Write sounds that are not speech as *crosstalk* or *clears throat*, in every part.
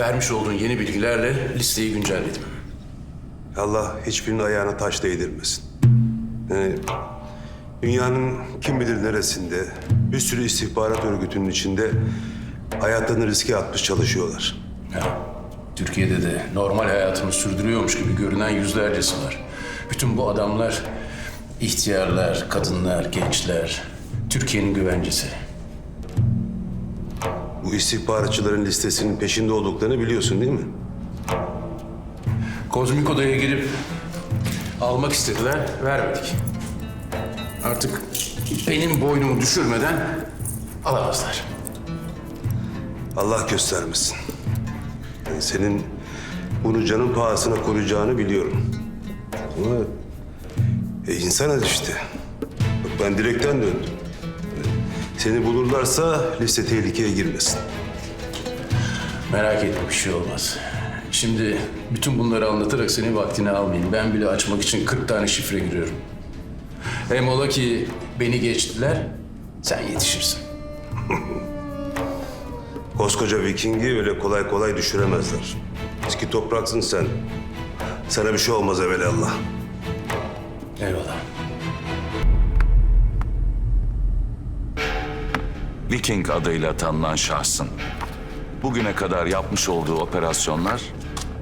Vermiş olduğun yeni bilgilerle listeyi güncelledim. Allah hiçbirinin ayağına taş değdirmesin. Yani dünyanın kim bilir neresinde bir sürü istihbarat örgütünün içinde hayatlarını riske atmış çalışıyorlar. Ya, Türkiye'de de normal hayatını sürdürüyormuş gibi görünen yüzlercesi var. Bütün bu adamlar ihtiyarlar, kadınlar, gençler. Türkiye'nin güvencesi. Bu istihbaratçıların listesinin peşinde olduklarını biliyorsun değil mi? Kozmik odaya girip almak istediler, vermedik. Artık benim boynumu düşürmeden alamazlar. Allah göstermesin. Yani senin bunu canın pahasına koruyacağını biliyorum. Ama e, insanız işte. Bak ben direkten döndüm. Seni bulurlarsa liste tehlikeye girmesin. Merak etme bir şey olmaz. Şimdi bütün bunları anlatarak senin vaktini almayayım. Ben bile açmak için 40 tane şifre giriyorum. Hem ola ki beni geçtiler, sen yetişirsin. *laughs* Koskoca Viking'i öyle kolay kolay düşüremezler. Eski topraksın sen. Sana bir şey olmaz evelallah. Eyvallah. Viking adıyla tanınan şahsın bugüne kadar yapmış olduğu operasyonlar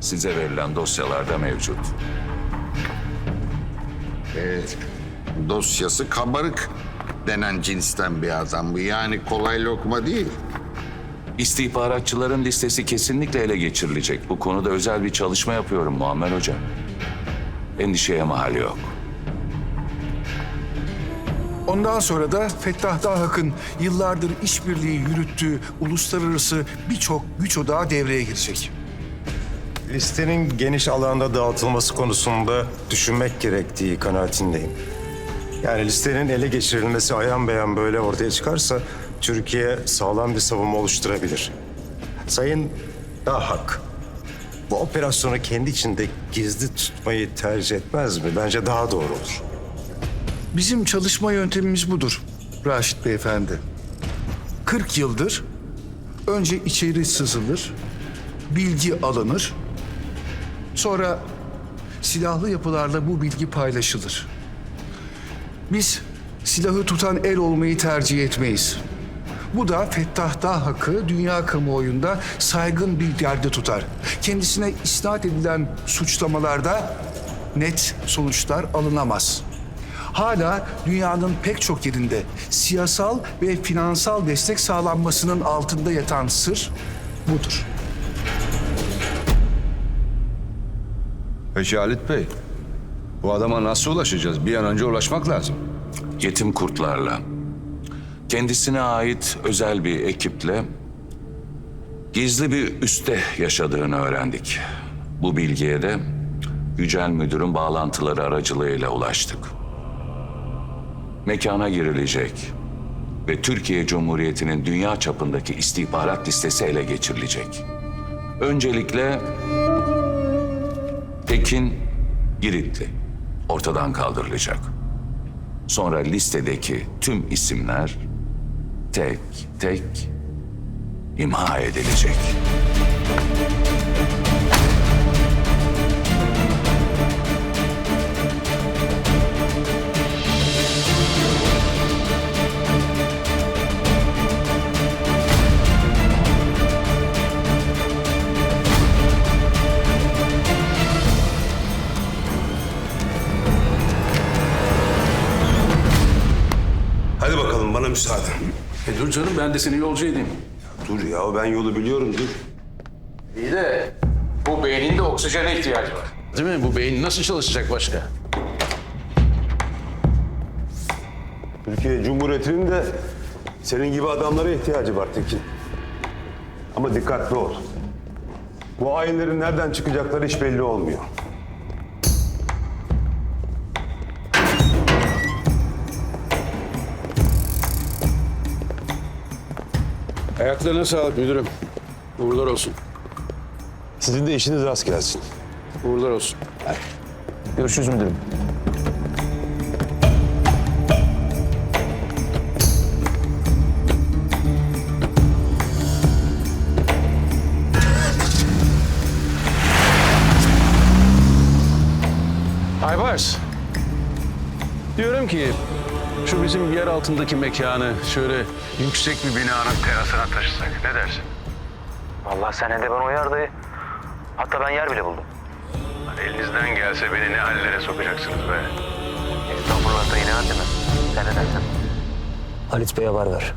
size verilen dosyalarda mevcut. Ee, dosyası kabarık denen cinsten bir adam bu. Yani kolay lokma değil. İstihbaratçıların listesi kesinlikle ele geçirilecek. Bu konuda özel bir çalışma yapıyorum Muammer Hoca. Endişeye mahal yok. Ondan sonra da Fettah Dahak'ın yıllardır işbirliği yürüttüğü uluslararası birçok güç odağı devreye girecek. Listenin geniş alanda dağıtılması konusunda düşünmek gerektiği kanaatindeyim. Yani listenin ele geçirilmesi ayan beyan böyle ortaya çıkarsa Türkiye sağlam bir savunma oluşturabilir. Sayın Dahak, bu operasyonu kendi içinde gizli tutmayı tercih etmez mi? Bence daha doğru olur. Bizim çalışma yöntemimiz budur Raşit Beyefendi. 40 yıldır önce içeri sızılır, bilgi alınır, sonra silahlı yapılarla bu bilgi paylaşılır. Biz silahı tutan el olmayı tercih etmeyiz. Bu da Fettah Dahak'ı dünya kamuoyunda saygın bir yerde tutar. Kendisine isnat edilen suçlamalarda net sonuçlar alınamaz. Hala dünyanın pek çok yerinde siyasal ve finansal destek sağlanmasının altında yatan sır budur. Peki Halit Bey, bu adama nasıl ulaşacağız? Bir an önce ulaşmak lazım. Yetim kurtlarla, kendisine ait özel bir ekiple gizli bir üste yaşadığını öğrendik. Bu bilgiye de Yücel Müdür'ün bağlantıları aracılığıyla ulaştık. Mekana girilecek ve Türkiye Cumhuriyeti'nin dünya çapındaki istihbarat listesi ele geçirilecek. Öncelikle Tekin Giritli ortadan kaldırılacak. Sonra listedeki tüm isimler tek tek imha edilecek. Dur canım ben de seni yolcu edeyim. Dur ya ben yolu biliyorum dur. İyi de bu beynin de oksijene ihtiyacı var. Değil mi? Bu beyin nasıl çalışacak başka? Türkiye Cumhuriyeti'nin de senin gibi adamlara ihtiyacı var Tekin. Ama dikkatli ol. Bu hainlerin nereden çıkacakları hiç belli olmuyor. Ayaklarına sağlık müdürüm. Uğurlar olsun. Sizin de işiniz rast gelsin. Uğurlar olsun. Görüşürüz müdürüm. Aybars. Diyorum ki şu bizim yer altındaki mekanı şöyle yüksek bir binanın terasına taşısak. Ne dersin? Allah sen de ben uyar dayı. Hatta ben yer bile buldum. Elinizden gelse beni ne hallere sokacaksınız be. Estağfurullah dayı ne demez. Sen ne dersen. Halit Bey'e haber ver.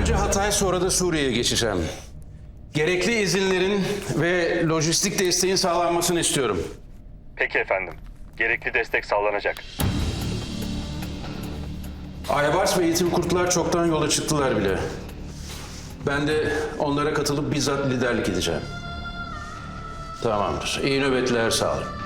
Önce Hatay sonra da Suriye'ye geçeceğim. Gerekli izinlerin ve lojistik desteğin sağlanmasını istiyorum. Peki efendim. Gerekli destek sağlanacak. Aybars ve Eğitim Kurtlar çoktan yola çıktılar bile. Ben de onlara katılıp bizzat liderlik edeceğim. Tamamdır. İyi nöbetler sağ olun.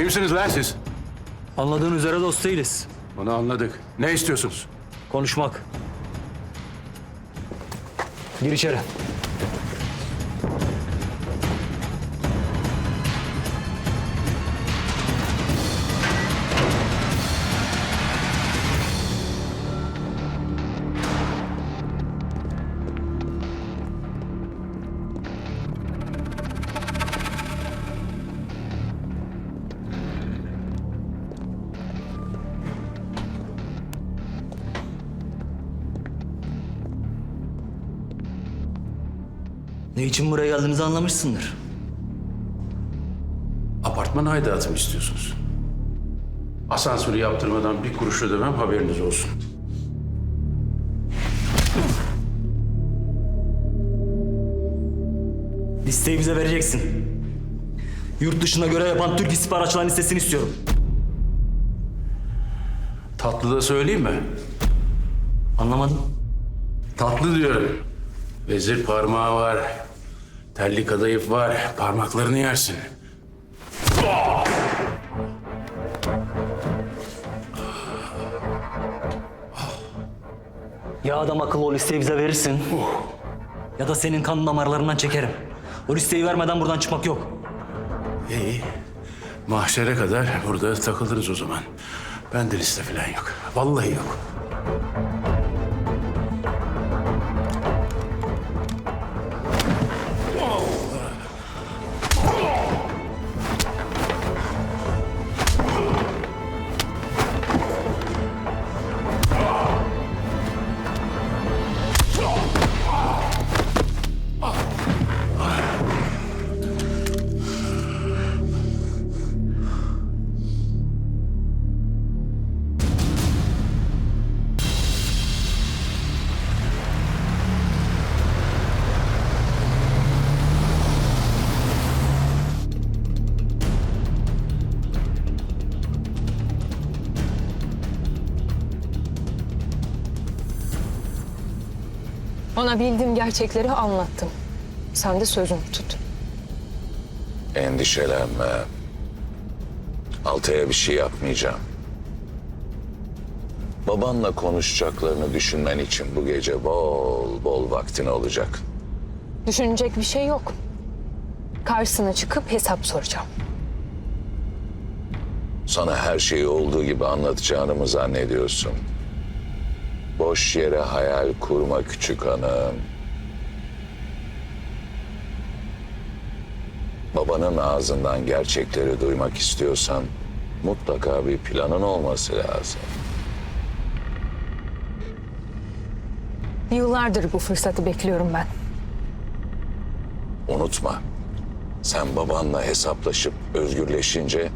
Kimsiniz lan siz? Anladığın üzere dost değiliz. Bunu anladık. Ne istiyorsunuz? Konuşmak. Gir içeri. Ne için buraya geldiğimizi anlamışsındır. Apartman aidatı mı istiyorsunuz? Asansörü yaptırmadan bir kuruş ödemem haberiniz olsun. Listeyi bize vereceksin. Yurt dışına göre yapan Türk istihbaratçıların listesini istiyorum. Tatlı da söyleyeyim mi? Anlamadım. Tatlı diyorum. Vezir parmağı var. Telli kadayıf var. Parmaklarını yersin. Ya adam akıllı o listeyi bize verirsin. Ya da senin kan damarlarından çekerim. O listeyi vermeden buradan çıkmak yok. İyi. Mahşere kadar burada takılırız o zaman. Bende liste falan yok. Vallahi yok. Ona bildiğim gerçekleri anlattım. Sen de sözünü tut. Endişelenme. Altay'a bir şey yapmayacağım. Babanla konuşacaklarını düşünmen için bu gece bol bol vaktin olacak. Düşünecek bir şey yok. Karşısına çıkıp hesap soracağım. Sana her şeyi olduğu gibi anlatacağını mı zannediyorsun? Boş yere hayal kurma küçük hanım. Babanın ağzından gerçekleri duymak istiyorsan mutlaka bir planın olması lazım. Yıllardır bu fırsatı bekliyorum ben. Unutma. Sen babanla hesaplaşıp özgürleşince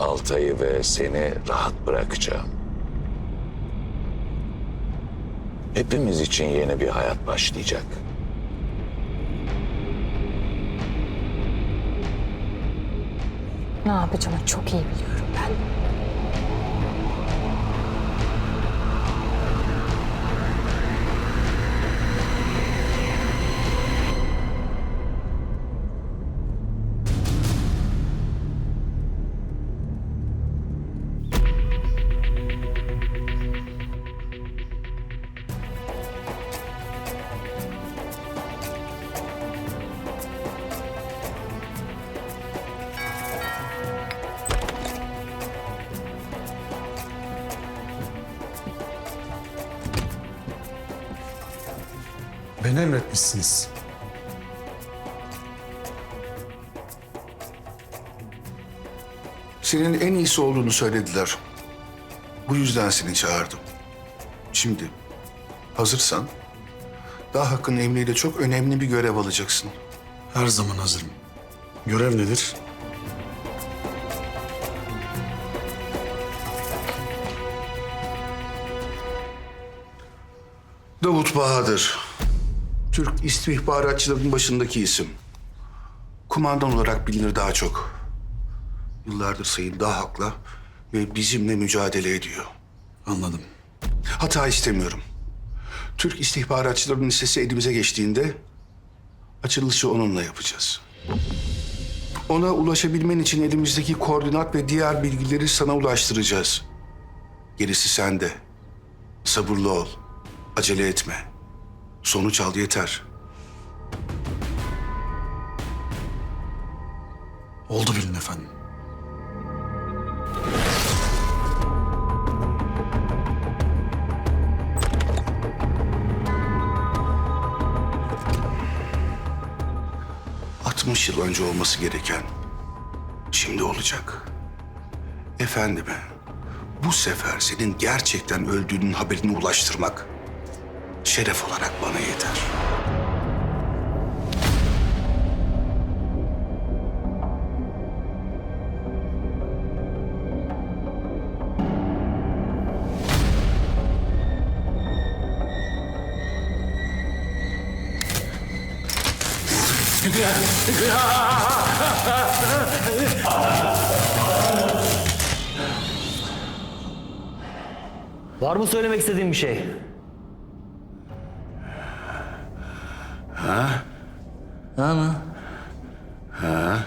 Altay'ı ve seni rahat bırakacağım. Hepimiz için yeni bir hayat başlayacak. Ne yapacağımı çok iyi biliyorum ben. Emretmişsiniz. Senin en iyisi olduğunu söylediler. Bu yüzden seni çağırdım. Şimdi hazırsan daha Hakk'ın emriyle çok önemli bir görev alacaksın. Her zaman hazırım. Görev nedir? Davut Bahadır. Türk istihbaratçılarının başındaki isim. Kumandan olarak bilinir daha çok. Yıllardır Sayın Dahak'la ve bizimle mücadele ediyor. Anladım. Hata istemiyorum. Türk istihbaratçılarının listesi elimize geçtiğinde açılışı onunla yapacağız. Ona ulaşabilmen için elimizdeki koordinat ve diğer bilgileri sana ulaştıracağız. Gerisi sende. Sabırlı ol. Acele etme. Sonuç al yeter. Oldu bilin efendim. ...60 yıl önce olması gereken... ...şimdi olacak. Efendime... ...bu sefer senin gerçekten öldüğünün haberini ulaştırmak... ...şeref olarak bana yeter. Var mı söylemek istediğin bir şey? Ha mı? Ha.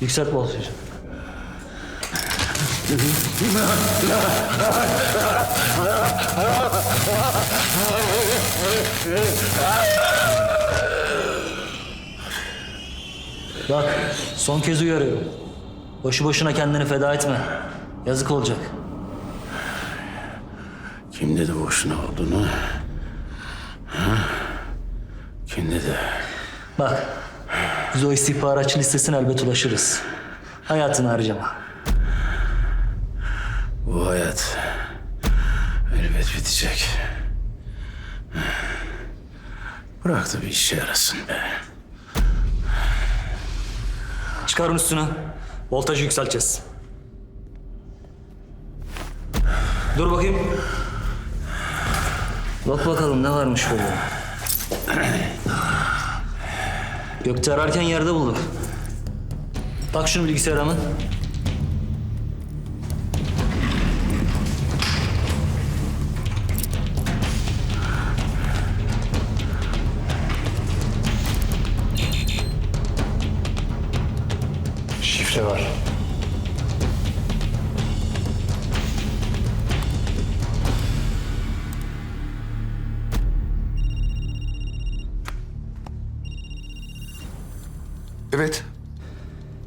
Yükselt voltajı. Bak, son kez uyarıyorum. Boşu boşuna kendini feda etme. Yazık olacak. Kim dedi boşuna olduğunu? Ha? Kim dedi? Bak, biz o istihbaratçı listesine elbet ulaşırız. Hayatını harcama. Bu hayat elbet bitecek. Bırak da bir işe yarasın be. Çıkarın üstüne. Voltajı yükselteceğiz. Dur bakayım. Bak bakalım ne varmış böyle. *clears throat* Gökte ararken yerde bulduk. Tak şunu bilgisayara hemen. Şifre var. Evet,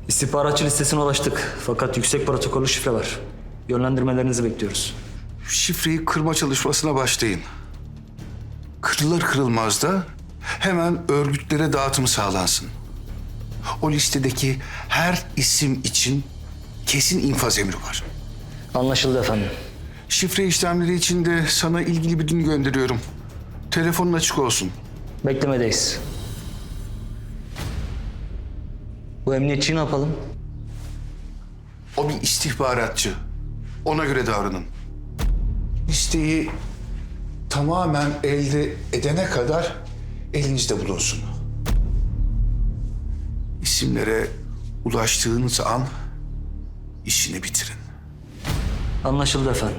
İstihbaratçı listesine ulaştık. Fakat yüksek protokollü şifre var. Yönlendirmelerinizi bekliyoruz. şifreyi kırma çalışmasına başlayın. Kırılır kırılmaz da hemen örgütlere dağıtımı sağlansın. O listedeki her isim için kesin infaz emri var. Anlaşıldı efendim. Şifre işlemleri için de sana ilgili bir gün gönderiyorum. Telefonun açık olsun. Beklemedeyiz. Bu emniyetçiyi ne yapalım? O bir istihbaratçı. Ona göre davranın. Listeyi tamamen elde edene kadar elinizde bulunsun. İsimlere ulaştığınız an işini bitirin. Anlaşıldı efendim.